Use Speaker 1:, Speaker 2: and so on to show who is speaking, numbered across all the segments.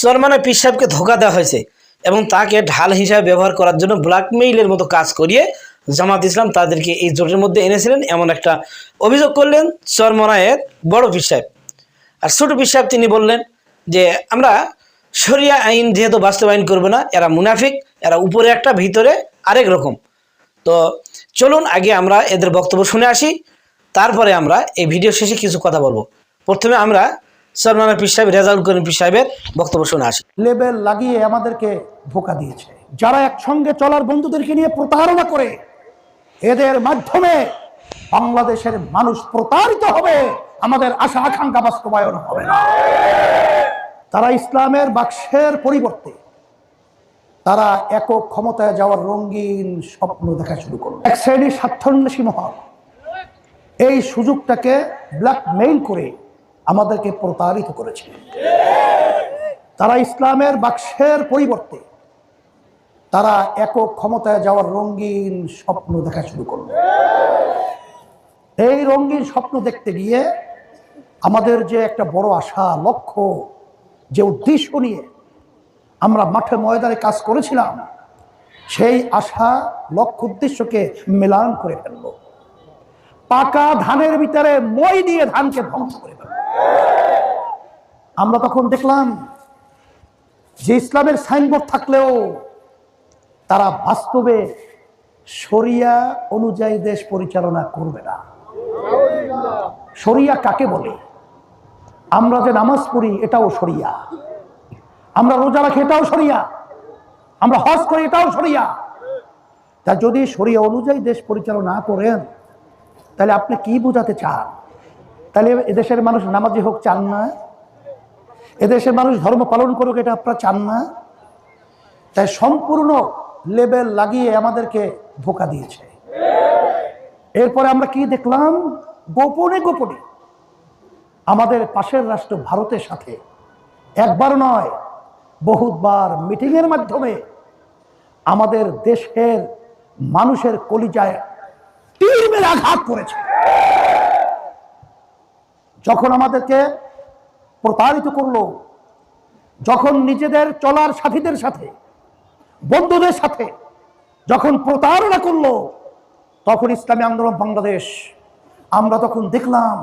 Speaker 1: সরমানা পীর সাহেবকে ধোকা দেওয়া হয়েছে এবং তাকে ঢাল হিসাবে ব্যবহার করার জন্য ব্ল্যাকমেইলের মতো কাজ করিয়ে জামাত ইসলাম তাদেরকে এই জোটের মধ্যে এনেছিলেন এমন একটা অভিযোগ করলেন চরমনায়ের বড় পীর সাহেব। আর ছোট পীর সাহেব তিনি বললেন যে, আমরা শরিয়া আইন যেহেতু বাস্তবায়ন করবে না, এরা মুনাফিক, এরা উপরে একটা, ভিতরে আরেক রকম। তো চলুন আগে আমরা এদের বক্তব্য শুনে আসি, তারপরে আমরা এই ভিডিও শেষে কিছু কথা বলব। প্রথমে আমরা পীর রেজাউল করিম পীর সাহেবের বক্তব্য শুনে আসি।
Speaker 2: লেবেল লাগিয়ে আমাদেরকে ধোকা দিয়েছে। যারা একসঙ্গে চলার বন্ধুদেরকে নিয়ে প্রতারণা করে, এদের মাধ্যমে বাংলাদেশের মানুষ প্রতারিত হবে, আমাদের আশা আকাঙ্ক্ষা বাস্তবায়ন হবে তারা ইসলামের বাক্সের পরিবর্তে তারা একক ক্ষমতায় যাওয়ার রঙিন স্বপ্ন দেখা শুরু করল। এক শ্রেণির স্বার্থন্বেষী মহল এই সুযোগটাকে ব্ল্যাকমেইল করে আমাদেরকে প্রতারিত করেছে। তারা ইসলামের বাক্সের পরিবর্তে তারা একক ক্ষমতায় যাওয়ার রঙিন স্বপ্ন দেখা শুরু করল। এই রঙিন স্বপ্ন দেখতে গিয়ে আমাদের যে একটা বড় আশা, লক্ষ্য, যে উদ্দেশ্য নিয়ে আমরা মাঠে ময়দানে কাজ করেছিলাম, সেই আশা, লক্ষ্য, উদ্দেশ্যকে মেলান করে ফেলল। পাকা ধানের ভিতরে মই দিয়ে ধানকে ধ্বংস করে ফেলল। আমরা তখন দেখলাম যে ইসলামের সাইনবোর্ড থাকলেও তারা বাস্তবে শরিয়া অনুযায়ী দেশ পরিচালনা করবে না। শরিয়া কাকে বলে? আমরা যে নামাজ পড়ি এটাও শরিয়া। আমরা রোজা রাখি এটাও শরিয়া। আমরা হজ করি এটাও শরিয়া। তা যদি শরিয়া অনুযায়ী দেশ পরিচালনা করেন, তাহলে আপনি কি বোঝাতে চান? তাহলে এদেশের মানুষ নামাজি হোক চান না। এদেশের মানুষ ধর্ম পালন করুক, এটা আপনারা চান না। তাই সম্পূর্ণ লেবেল লাগিয়ে আমাদেরকে ধোকা দিয়েছে। এরপরে আমরা কি দেখলাম? গোপনে গোপনে আমাদের পাশের রাষ্ট্র ভারতের সাথে একবার নয়, বহুতবার মিটিংয়ের মাধ্যমে আমাদের দেশের মানুষের কলিজায় তীর মেরে আঘাত করেছে। যখন আমাদেরকে প্রতারিত করল। যখন নিজেদের চলার সাথীদের সাথে, বন্ধুদের সাথে যখন প্রতারণা করল, তখন ইসলামী আন্দোলন বাংলাদেশ। আমরা তখন দেখলাম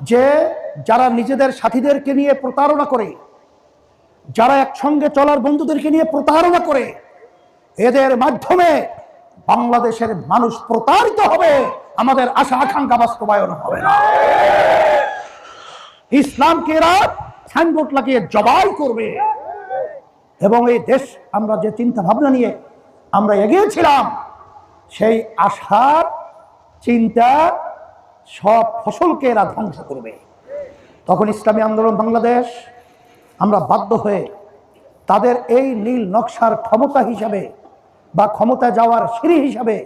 Speaker 2: যে যারা নিজেদের সাথীদেরকে নিয়ে প্রতারণা করে, যারা একসঙ্গে চলার বন্ধুদেরকে নিয়ে প্রতারণা করে, এদের মাধ্যমে বাংলাদেশের মানুষ প্রতারিত হবে। আমাদের আশা আকাঙ্ক্ষা বাস্তবায়ন হবে না। ইসলামকে এরা সাইনবোর্ড লাগিয়ে জবাই করবে। এবং এই দেশ আমরা যে চিন্তা ভাবনা নিয়ে আমরা এগিয়েছিলাম, সেই আশার চিন্তা সব ফসলকে এরা ধ্বংস করবে। তখন ইসলামী আন্দোলন বাংলাদেশ, আমরা বাধ্য হয়ে তাদের এই নীল নকশার ক্ষমতা হিসাবে বা ক্ষমতা যাওয়ার সিঁড়ি হিসাবে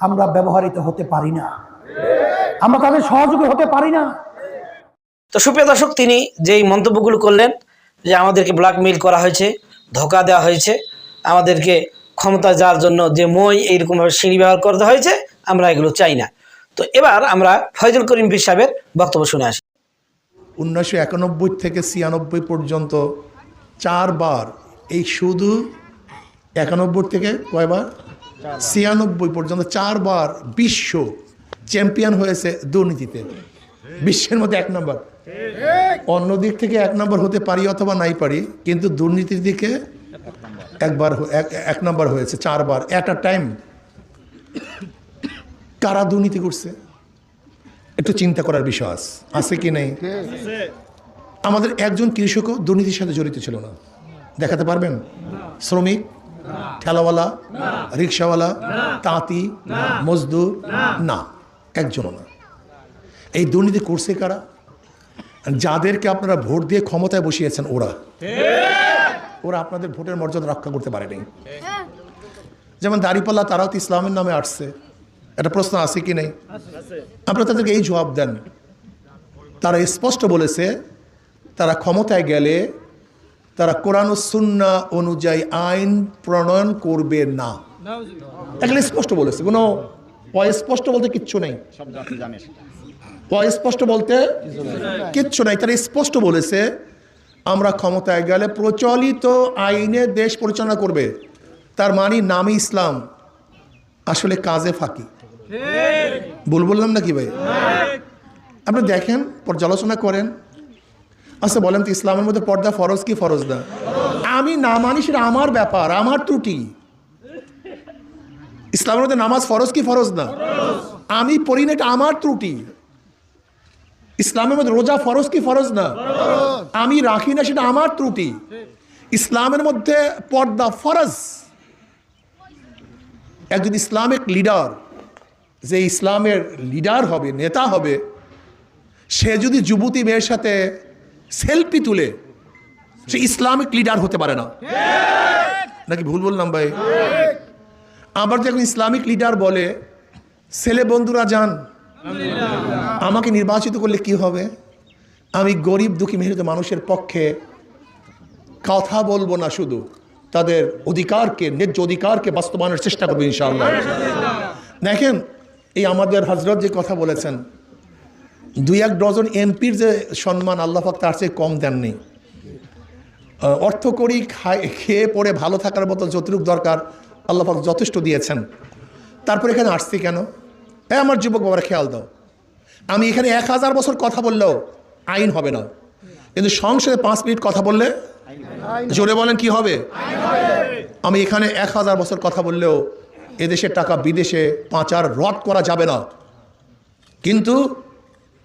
Speaker 2: আমরা ব্যবহৃত হতে পারি না। আমরা তাদের সহযোগী হতে পারি না।
Speaker 1: তো সুপ্রিয় দর্শক, তিনি যেই মন্তব্যগুলো করলেন যে আমাদেরকে ব্ল্যাকমেইল করা হয়েছে, ধোকা দেওয়া হয়েছে, আমাদেরকে ক্ষমতা যাওয়ার জন্য যে মই এইরকমভাবে সিঁড়ি ব্যবহার করতে হয়েছে, আমরা এগুলো চাই না। তো এবার আমরা ফয়জুল করিম পীর সাহেবের বক্তব্য শুনে আসি।
Speaker 3: উনিশশো একানব্বই থেকে ছিয়ানব্বই পর্যন্ত চারবার, এই শুধু একানব্বই থেকে কয়বার? ছিয়ানব্বই পর্যন্ত চারবার বিশ্ব চ্যাম্পিয়ন হয়েছে দুর্নীতিতে। বিশ্বের মধ্যে এক নম্বর। অন্য দিক থেকে এক নম্বর হতে পারি অথবা নাই পারি কিন্তু দুর্নীতির দিকে একবার এক- নম্বর হয়েছে চারবার। অ্যাট আ টাইম কারা দুর্নীতি করছে? একটু চিন্তা করার বিষয় আছে আছে কি নেই? আমাদের একজন কৃষকও দুর্নীতির সাথে জড়িত ছিল না। দেখাতে পারবেন? শ্রমিক ঠেলাওয়ালা রিক্সাওয়ালা তাঁতি মজদুর? না। একজনও না। এই দুর্নীতি করছে কারা? যাদেরকে আপনারা ভোট দিয়ে ক্ষমতায় বসিয়েছেন ওরা। ওরা আপনাদের ভোটের মর্যাদা রক্ষা করতে পারেনি। যেমন দাঁড়িপাল্লা তারাও তো ইসলামের নামে আসছে। একটা প্রশ্ন আছে কি নেই? আপনারা তাদেরকে এই জবাব দেন। তারা স্পষ্ট বলেছে তারা ক্ষমতায় গেলে তারা কোরআন সুন্না অনুযায়ী আইন প্রণয়ন করবে না। এখানে স্পষ্ট বলেছে। কোনো অস্পষ্ট বলতে কিচ্ছু নেই। অস্পষ্ট বলতে কিচ্ছু নাই। তারা স্পষ্ট বলেছে, আমরা ক্ষমতায় গেলে প্রচলিত আইনে দেশ পরিচালনা করবে। তার মানে নামই ইসলাম। আসলে কাজে ফাঁকি। ভুল বললাম নাকি ভাই? আপনি দেখেন, পর্যালোচনা করেন। আচ্ছা বলেন তো, ইসলামের মধ্যে পর্দা ফরজ কি ফরজ না? আমি না মানি সেটা আমার ব্যাপার, আমার ত্রুটি। ইসলামের মধ্যে নামাজ ফরজ কি ফরজ না? আমি পড়ি না, এটা আমার ত্রুটি। ইসলামের মধ্যে রোজা ফরজ কি ফরজ না? আমি রাখি না সেটা আমার ত্রুটি। ইসলামের মধ্যে পর্দা ফরজ। একজন ইসলামিক লিডার যে ইসলামের লিডার হবে নেতা হবে সে যদি যুবতী মেয়ের সাথে সেলফি তুলে সে ইসলামিক লিডার হতে পারে না। নাকি ভুল বললাম ভাই? আবার যখন ইসলামিক লিডার বলে ছেলে বন্ধুরা যান আমাকে নির্বাচিত করলে কি হবে? আমি গরিব দুঃখী মেহনত মানুষের পক্ষে কথা বলব না শুধু তাদের অধিকারকে ন্যায্য অধিকারকে বাস্তবায়নের চেষ্টা করব ইনশাআল্লাহ। দেখেন এই আমাদের হজরত যে কথা বলেছেন দুই এক ডজন এমপির যে সম্মান আল্লাহাক তার চেয়ে কম দেননি। অর্থ করি খেয়ে পড়ে ভালো থাকার মতো যতটুকু দরকার আল্লাহাক যথেষ্ট দিয়েছেন। তারপর এখানে আসছি কেন? হ্যাঁ আমার যুবক বাবার খেয়াল দাও। আমি এখানে এক হাজার বছর কথা বললেও আইন হবে না। কিন্তু সংসদে পাঁচ মিনিট কথা বললে জোরে বলেন কি হবে? আমি এখানে এক হাজার বছর কথা বললেও এদেশের টাকা বিদেশে পাচার, রদ করা যাবে না। কিন্তু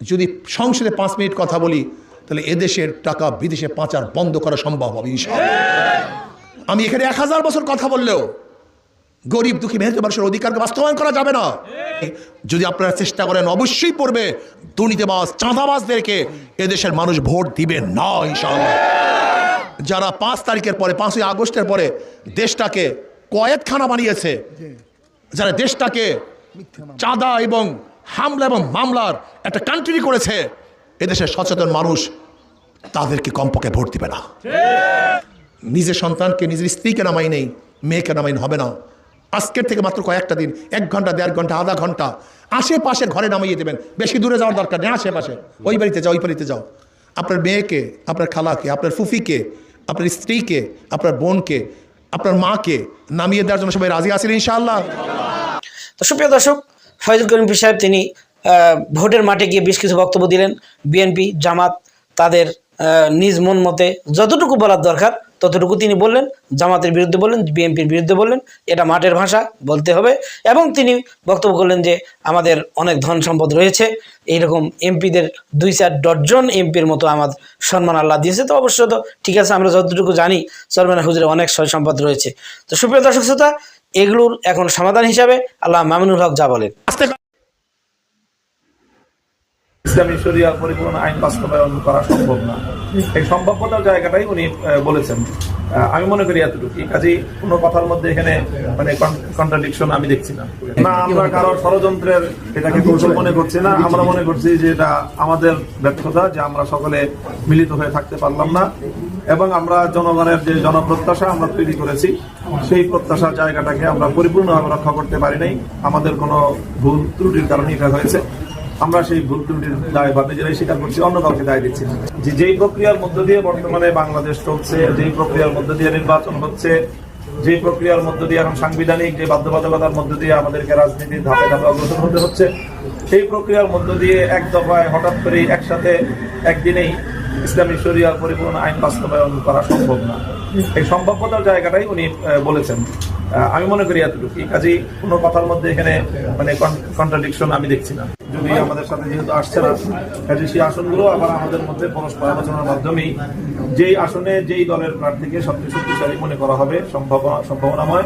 Speaker 3: যদি সংসদে পাঁচ মিনিট কথা বলি, তাহলে এদেশের টাকা বিদেশে পাচার বন্ধ করা সম্ভব হবে। আমি এখানে এক হাজার বছর কথা বললেও গরিব দুঃখী মেহনত মানুষের অধিকারকে বাস্তবায়ন করা যাবে না। যদি আপনারা চেষ্টা করেন অবশ্যই পড়বে দুর্নীতিবাজ চাঁদাবাজদেরকে। এদেশের মানুষ ভোট দিবে না ইনশাআল্লাহ। যারা পাঁচ তারিখের পরে পাঁচই আগস্টের পরে দেশটাকে কয়েদখানা বানিয়েছে যারা দেশটাকে চাঁদা এবং হামলা এবং মামলার একটা কান্ট্রি করেছে এদেশের সচেতন মানুষ তাদেরকে কমপক্ষে ভোট দিবে না। নিজের সন্তানকে নিজের স্ত্রীকে নামাই নেই মেয়েকে নামাই হবে না। আজকের থেকে মাত্র কয়েকটা দিন, এক ঘণ্টা, দেড় ঘণ্টা, আধা ঘণ্টা। আশেপাশে ঘরে নামাইয়ে দেবেন। বেশি দূরে যাওয়ার দরকার নেই, আশেপাশে। ওই বাড়িতে যাও, ওই বাড়িতে যাও। আপনার মেয়েকে, আপনার খালাকে, আপনার ফুফিকে, আপনার স্ত্রীকে, আপনার বোনকে, আপনার মাকে নামিয়ে দেওয়ার জন্য সবাই রাজি আছেন ইনশাআল্লাহ?
Speaker 1: তো সুপ্রিয় দর্শক, ফয়জুল করিম পীর সাহেব, তিনি ভোটের মাঠে গিয়ে বেশ কিছু বক্তব্য দিলেন। বিএনপি, জামাত, তাদের নিজ মন মতে যতটুকু বলার দরকার ততটুকু তিনি বললেন, জামাতের বিরুদ্ধে বললেন, বিএনপির বিরুদ্ধে বললেন, এটা মাঠের ভাষা, বলতে হবে। এবং তিনি বক্তব্য করলেন যে, আমাদের অনেক ধন সম্পদ রয়েছে, এইরকম এমপিদের দুই চার ডজন এমপির মতো আমার সম্মান আল্লাহ দিয়েছে, তো অবশ্য তো ঠিক আছে, আমরা যতটুকু জানি চরমানা হুজুরের অনেক সয় সম্পদ রয়েছে। তো সুপ্রিয় দর্শক শ্রোতা, এগুলোর এখন সমাধান হিসাবে আল্লাহ মামিনুল হক যা বলেন।
Speaker 4: ইসলামী শরিয়ার পরিপূর্ণ আইন বাস্তবায়ন করা সম্ভব না। এই সম্ভাব্যতার জায়গাটাই উনি বলেছেন। আমি মনে করি এতটুকু কোনো কথার মধ্যে এখানে মানে কন্ট্রাডিকশন আমি দেখছি না। না আমরা কারোর ষড়যন্ত্রের এটাকে কৌশল মনে করছি না। আমরা মনে করছি যে এটা আমাদের ব্যর্থতা যে আমরা সকলে মিলিত হয়ে থাকতে পারলাম না। এবং আমরা জনগণের যে জনপ্রত্যাশা আমরা তৈরি করেছি সেই প্রত্যাশার জায়গাটাকে আমরা পরিপূর্ণভাবে রক্ষা করতে পারি নাই। আমাদের কোনো ভুল ত্রুটির কারণে এটা হয়েছে। আমরা সেই ভুল ত্রুটির দায় বা নিজেরাই স্বীকার করছি, অন্য কাউকে দায় দিচ্ছি না। যে যেই প্রক্রিয়ার মধ্য দিয়ে বর্তমানে বাংলাদেশ চলছে, যেই প্রক্রিয়ার মধ্য দিয়ে নির্বাচন হচ্ছে যে প্রক্রিয়ার মধ্য দিয়ে এখন সাংবিধানিক যে বাধ্যবাধকতার মধ্য দিয়ে আমাদেরকে রাজনীতির ধাপে ধাপে অগ্রসর হতে হচ্ছে, সেই প্রক্রিয়ার মধ্য দিয়ে এক দফায় হঠাৎ করেই একসাথে, একদিনেই ইসলামী শরিয়ার পরিপূর্ণ আইন বাস্তবায়ন করা সম্ভব না। এই সম্ভাব্যতার জায়গাটাই উনি বলেছেন। আমি মনে করি এতটুকু কাজেই কোনো কথার মধ্যে এখানে মানে কন্ট্রাডিকশন আমি দেখছি না। যদি আমাদের সাথে যেহেতু আসছে না, কাজে সেই আসনগুলো আবার আমাদের মধ্যে পরস্পর আলোচনার মাধ্যমেই যেই আসনে যেই দলের প্রার্থীকে সবচেয়ে শক্তিশালী মনে করা হবে, সম্ভাবনা, সম্ভাবনাময়,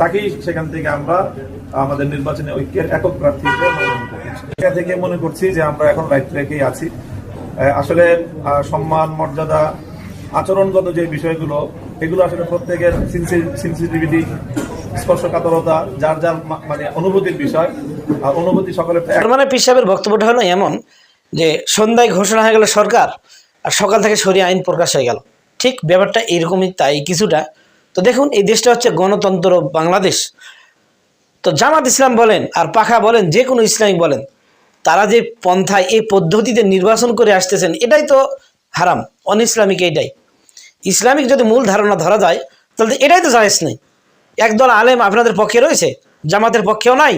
Speaker 4: তাকেই সেখান থেকে আমরা আমাদের নির্বাচনে ঐক্যের একক প্রার্থী থেকে মনে করছি যে আমরা এখন রাইট ট্র্যাকেই আছি। আসলে সম্মান, মর্যাদা, আচরণগত যে বিষয়গুলো, এগুলো আসলে প্রত্যেকের সেন্সিটিভিটি স্পর্শকাতরতা, যার যার মানে অনুভূতির বিষয়। আর অনুভূতি
Speaker 1: তার মানে পীর সাহেবের বক্তব্যটা হলো এমন যে, সন্ধ্যায় ঘোষণা হয়ে গেল সরকার, আর সকাল থেকে সরিয়ে আইন প্রকাশ হয়ে গেল। ঠিক ব্যাপারটা এরকমই তাই কিছুটা। তো দেখুন, এই দেশটা হচ্ছে গণতন্ত্র বাংলাদেশ। তো জামাত ইসলাম বলেন, আর পাখা বলেন, যে কোনো ইসলামিক বলেন তারা যে পন্থায় এই পদ্ধতিতে নির্বাচন করে আসতেছেন, এটাই তো হারাম অন ইসলামিক এইটাই। ইসলামিক যদি মূল ধারণা ধরা যায়, তাহলে এটাই তো জায়েজ নেই। একদল আলেম আপনাদের পক্ষে রয়েছে, জামাতের পক্ষেও নাই,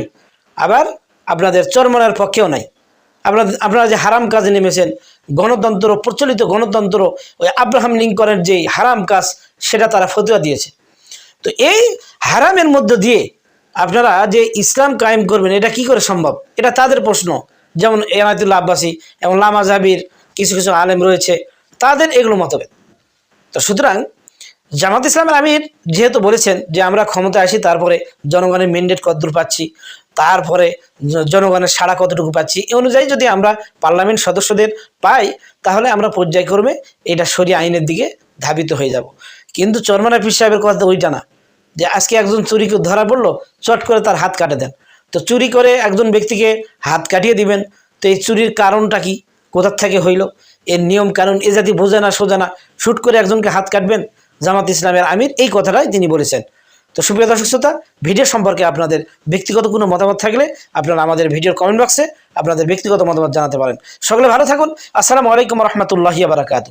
Speaker 1: আবার আপনাদের চরমনার পক্ষেও নাই। আপনারা আপনারা যে হারাম কাজে নেমেছেন, গণতন্ত্র, প্রচলিত গণতন্ত্র, ওই আব্রাহাম লিঙ্কনের যে হারাম কাজ, সেটা তারা ফতুয়া দিয়েছে। তো এই হারামের মধ্য দিয়ে আপনারা যে ইসলাম কায়েম করবেন, এটা কি করে সম্ভব? এটা তাদের প্রশ্ন। যেমন এনায়তুল্লাহ আব্বাসী, এবং লামা জাবির, কিছু কিছু আলেম রয়েছে, তাদের এগুলো মতভেদ। তো সুতরাং জামাত ইসলামের আমির যেহেতু বলেছেন যে আমরা ক্ষমতায় আসি, তারপরে জনগণের মেন্ডেট কতদূর পাচ্ছি, তারপরে জনগণের সাড়া কতটুকু পাচ্ছি এই অনুযায়ী যদি আমরা পার্লামেন্ট সদস্যদের পাই, তাহলে আমরা পর্যায়ক্রমে এটা সরিয়ে আইনের দিকে ধাবিত হয়ে যাব। কিন্তু চরমানা পীর সাহেবের কথা ওইটা না, যে আজকে একজন চুরিকে ধরা পড়ল, চট করে তার হাত কাটে দেন। তো চুরি করে একজন ব্যক্তিকে হাত কাটিয়ে দিবেন। তো এই চুরির কারণটা কি? কোথার থেকে হইল? এর নিয়ম কারণ এ জাতি বোঝে না, সোজা না। শুট করে একজনকে হাত কাটবেন জামাত ইসলামের আমির, এই কথাটাই তিনি বলেছেন। তো সুপ্রিয় দর্শক শ্রোতা, ভিডিও সম্পর্কে আপনাদের ব্যক্তিগত কোনো মতামত থাকলে আপনারা আমাদের ভিডিওর কমেন্ট বক্সে আপনাদের ব্যক্তিগত মতামত জানাতে পারেন। সকলে ভালো থাকুন। আসসালামু আলাইকুম রহমতুল্লাহি বারাকাতু